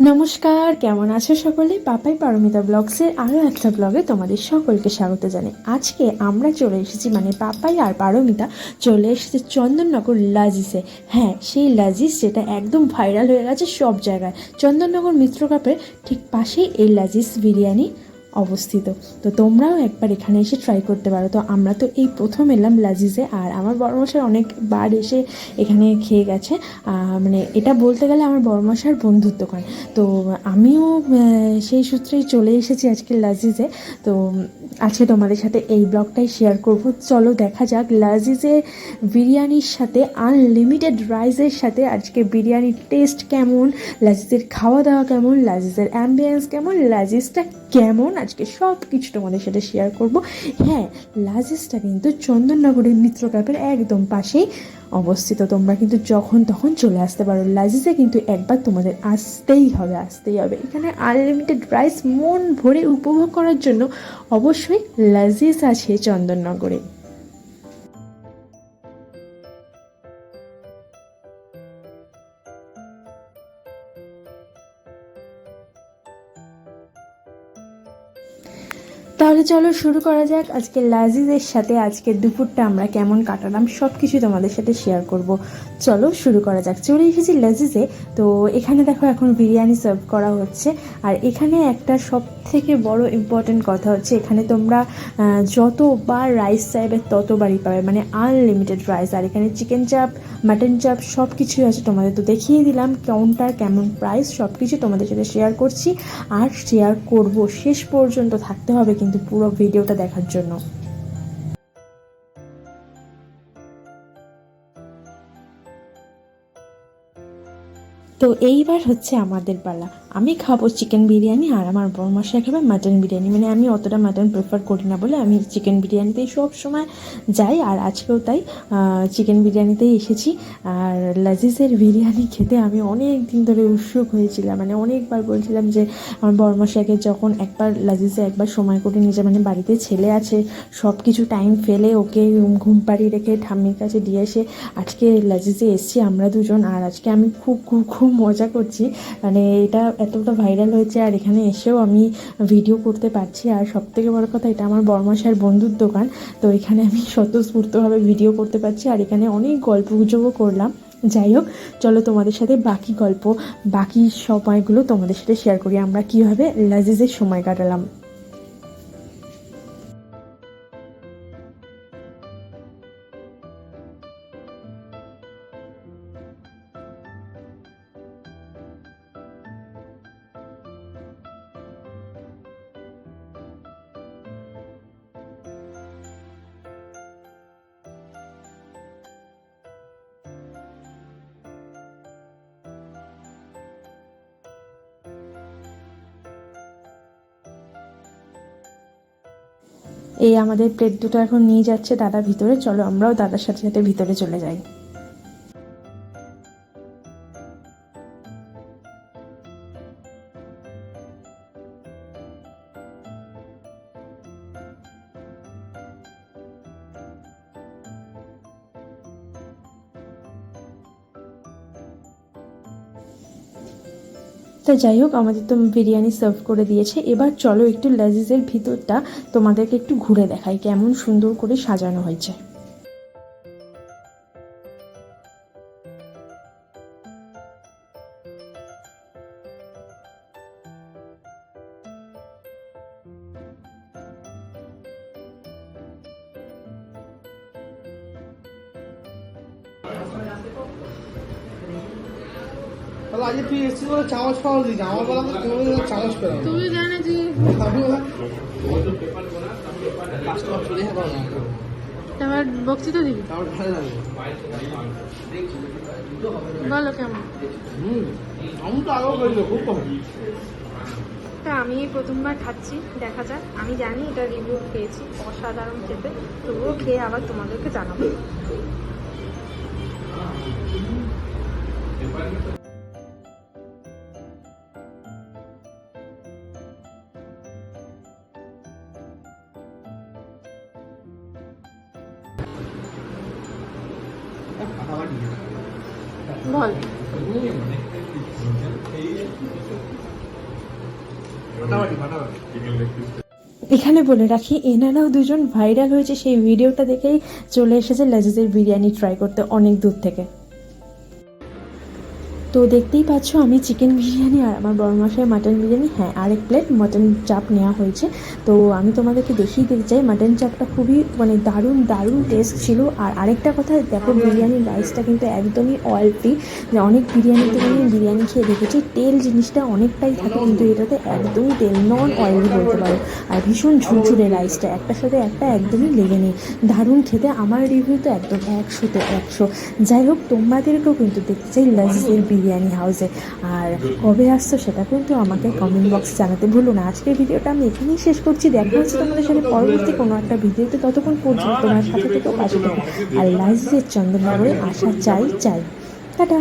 নমস্কার, কেমন আছো সকলে? পাপাই পারমিতা ব্লগসের আরও একটা ব্লগে তোমাদের সকলকে স্বাগত জানাই। আজকে আমরা চলে এসেছি মানে পাপাই আর পারমিতা চলে এসেছে চন্দননগর লাজিসে। হ্যাঁ সেই লাজিস যেটা একদম ভাইরাল হয়ে গেছে সব জায়গায়। চন্দননগর মিত্র কাপের ঠিক পাশেই এই লাজিস বিরিয়ানি। অবস্থিত। তো তোমরাও একবার এখানে এসে ট্রাই করতে পারো। তো আমরা তো এই প্রথম এলাম লাজিজে, আর আমার বড়মশাই অনেকবার এসে এখানে খেয়ে গেছে। মানে এটা বলতে গেলে আমার বড়মশার বন্ধুর দোকান তো আমিও সেই সূত্রেই চলে এসেছি আজকে লাজিজে। তো আজকে তোমাদের সাথে এই ব্লগটাই শেয়ার করব। চলো দেখা যাক লাজিজে বিরিয়ানির সাথে আনলিমিটেড রাইসের সাথে আজকে বিরিয়ানির টেস্ট কেমন, লাজিজের খাওয়া দাওয়া কেমন, লাজিজের অ্যাম্বিয়েন্স কেমন, লাজিজটা কেমন? আজকে সব কিছু তোমাদের সাথে শেয়ার করব। হ্যাঁ লাজেসটা কিন্তু চন্দননগরের মিত্র ক্যাপের একদম পাশেই অবস্থিত। তোমরা কিন্তু যখন তখন চলে আসতে পারো। লাজেসে কিন্তু একবার তোমাদের আসতেই হবে আসতেই হবে। এখানে আনলিমিটেড রাইস মন ভরে উপভোগ করার জন্য অবশ্যই লাজেস আছে চন্দননগরে। তাহলে চলো শুরু করা যাক আজকে লাজিজের সাথে। আজকে দুপুরটা আমরা কেমন কাটালাম সব কিছু তোমাদের সাথে শেয়ার করব। চলো শুরু করা যাক। চলে এসেছি লাজিজে। তো এখানে দেখো এখন বিরিয়ানি সার্ভ করা হচ্ছে। আর এখানে একটা সব থেকে বড় ইম্পর্টেন্ট কথা হচ্ছে, এখানে তোমরা যতবার রাইস চাইবে ততবারই পাবে। মানে আনলিমিটেড রাইস আর এখানে চিকেন চাপ মাটন চাপ সব কিছুই আছে তোমাদের। তো দেখিয়ে দিলাম কাউন্টার কেমন প্রাইস সব কিছু তোমাদের সাথে শেয়ার করছি। আর শেয়ার করব, শেষ পর্যন্ত থাকতে হবে কিন্তু পুরো ভিডিওটা দেখার জন্য। তো এইবার হচ্ছে আমাদের পালা। আমি খাব চিকেন বিরিয়ানি আর আমার বরমশাই খাবে মাটন বিরিয়ানি। মানে আমি অতটা মাটন প্রেফার করি না বলে আমি চিকেন বিরিয়ানিতেই সব সময় যাই আর আজকেও তাই চিকেন বিরিয়ানিতেই এসেছি। আর লাজিজের বিরিয়ানি খেতে আমি অনেক দিন ধরে উৎসুক হয়েছিলাম। মানে অনেকবার বলছিলাম যে আমার বরমশাইকে যখন একবার লাজিজে একবার সময় করে যায় মানে বাড়িতে ছেলে আছে সব কিছু টাইম ফেলে ওকে ঘুম পাড়িয়ে রেখে ঠাম্মির কাছে দিয়ে এসে আজকে লাজিজে এসেছি আমরা দুজন। আর আজকে আমি খুব খুব খুব মজা করছি। মানে এটা এতটা ভাইরাল হয়েছে আর এখানে এসেও আমি ভিডিও করতে পারছি। আর সব থেকে বড় কথা এটা আমার বর্মাশার বন্ধুর দোকান। তো এখানে আমি স্বতঃস্ফূর্তভাবে ভিডিও করতে পারছি আর এখানে অনেক গল্প গুজবও করলাম। যাই হোক, চলো তোমাদের সাথে বাকি গল্প, বাকি সময়গুলো তোমাদের সাথে শেয়ার করি। আমরা কীভাবে লাজিজের সময় কাটালাম। এই আমাদের প্লেট দুটো এখন নিয়ে যাচ্ছে দাদা ভিতরে। চলো আমরাও দাদার সাথে সাথে ভিতরে চলে যাই। তো যাই হোক, আমাদের তো বিরিয়ানি সার্ভ করে দিয়েছে। এবার চলো একটু লাজিজের ভিতরটা তোমাদেরকে একটু ঘুরে দেখাই, কেমন সুন্দর করে সাজানো হয়েছে। আজকে তুই এসেছিস বলে চামচ পাওয়া দিয়েছি আমার বেলা তো কোনোদিন চামচ পেলাম তুমি জানো যে বক্তৃতা দিবি? বলো কেমন? আমি তো আগেও করেছিল খুব ভালো তা আমি প্রথমবার খাচ্ছি দেখা যাক। আমি জানি এটা রিভিউ পেয়েছি অসাধারণ খেতে। তবুও খেয়ে আবার তোমাদেরকে জানাব। বল। এখানে বলে রাখি এনারাও দুজন ভাইরাল হয়েছে সেই ভিডিওটা দেখেই চলে এসেছে লাজিজের বিরিয়ানি ট্রাই করতে অনেক দূর থেকে। তো দেখতেই পাচ্ছ আমি চিকেন বিরিয়ানি আর আমার বড় মশাই মাটন বিরিয়ানি হ্যাঁ আরেক প্লেট মাটন চাপ নেওয়া হয়েছে। তো আমি তোমাদেরকে দেখিয়ে দিতে চাই মাটন চাপটা খুবই মানে দারুণ দারুণ টেস্ট ছিল। আর আরেকটা কথা, দেখো বিরিয়ানির রাইসটা কিন্তু একদমই অয়েল ফ্রি অনেক বিরিয়ানিতে আমি বিরিয়ানি খেয়ে দেখেছি, তেল জিনিসটা অনেকটাই থাকে, কিন্তু এটাতে একদমই তেল নন অয়েলি বলতে পারো। আর ভীষণ ঝুরঝুরে রাইসটা একটার সাথে একটা একদমই লেগে নেই। দারুণ খেতে, আমার রিভিউ তো একদম একশোতে একশো। যাই হোক, তোমাদেরকেও কিন্তু দেখতে চাই, লাজিজের বিরিয়ানি হাউসে। আর কবে আসছো সেটা কিন্তু আমাকে কমেন্ট বক্সে জানাতে ভুলো না। আজকের ভিডিওটা আমি এখানেই শেষ করছি। দেখা হচ্ছে তোমাদের সাথে পরবর্তী কোনো একটা ভিডিওতে ততক্ষণ পর্যন্ত তোমার সাথে থেকেও পাশে থাকো। আর লাইজের চন্দননগরে আসা চাই চাই। টাটা।